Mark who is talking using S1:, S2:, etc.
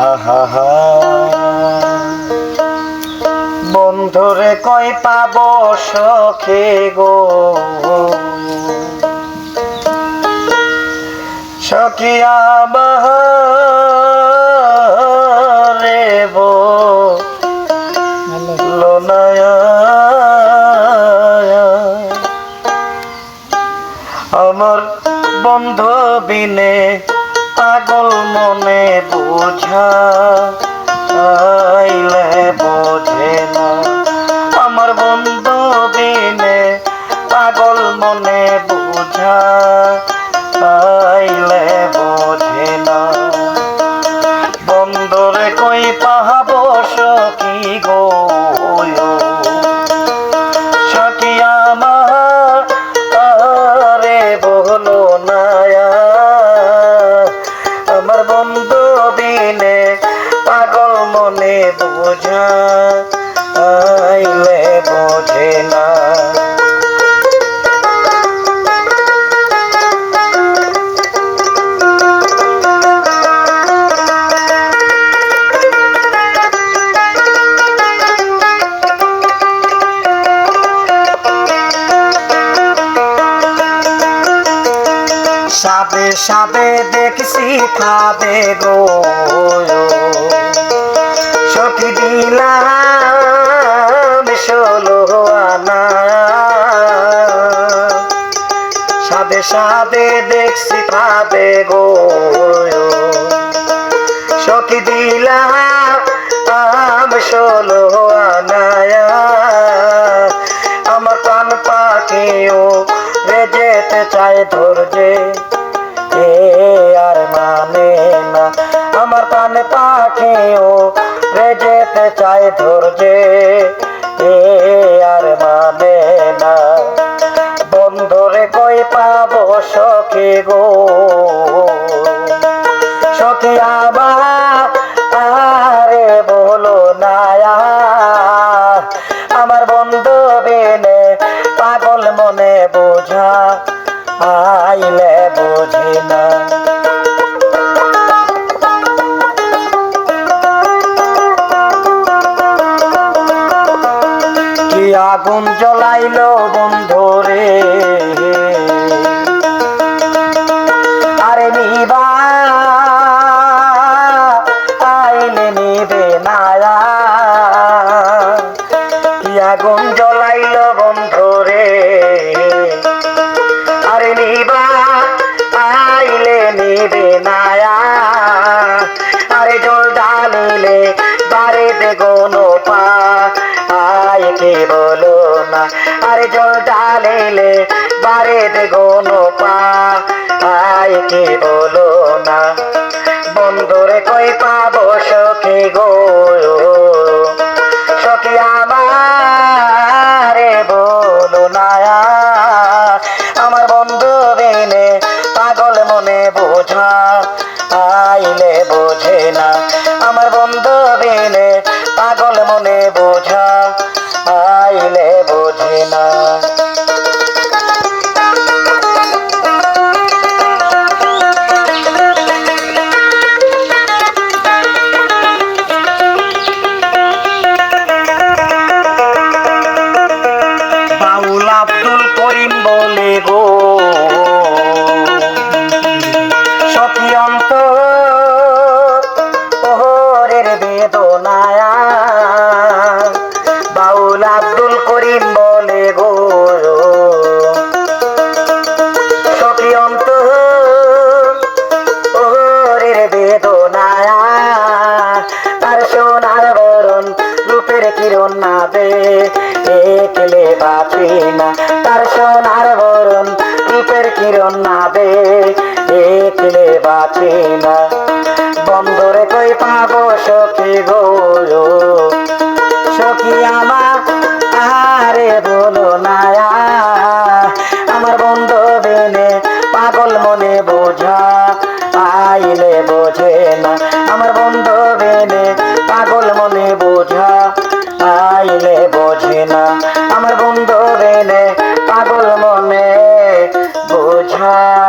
S1: আহা বন্ধুরে কই পাব সখে গো? সখিয়া বাহারে বো। লোনায়া আমার বন্ধ বিনে পাগল মনে বোঝা আইলে বোঝে না। আমার বন্ধু বিনে পাগল মনে বোঝা আইলে বোঝে না। বন্ধরে কই পাহাব সখী গো? মনে বোঝা আইলে বোঝে না। সাবে সাবে দেখছি খাবে গো। দিলাম ষোলো আনা। সাবে সাবে দেখছি খাবে গো। সখী দিলাম ষোলো আনায়া আমার কান পাখিও রে যেতে চায় ধরছে এ আর মানে না। আমার কান পাখিও রে যেতে চায় ধরছে এ আর মানে না। বন্ধরে কই পাব সখী গো? সখী আবার আরে বলো না আমার বন্ধু বেনে পাগল মনে বোঝা, আইলে বুঝি না। আগুন জ্বলাইলো বন্ধুরে। আরে নিবা আইলে নিবে নায়া কি আগুন জ্বলাইলো বন্ধুরে। আরে নিবা, আইলে নিবে নায়া আরে জল ডালিলে বারে বেগুনো পা কে বলো না? আরে জল ডালিলে বারে বেগুনো পা আয় কি বলো না? বন্ধুরে কই পাবো সখী গো? সখী আমারে বলো না। আমার বন্ধু বেনে পাগল মনে বোঝা, আইলে বোঝে না। আমার বন্ধু বেনে পাগল মনে বোঝা আর সোনার বরণ রূপের কিরণ না দে একলে বাঁচি না, তার সোনার বরণ রূপের কিরণ না দে একলে বাঁচি না, বন্দরে কই পাবো সখী বলো সখী আমার আরে বলো না আমার বন্ধু বেনে, পাগল মনে বোঝা, আইলে বোঝে না। আমার বন্ধু কোনো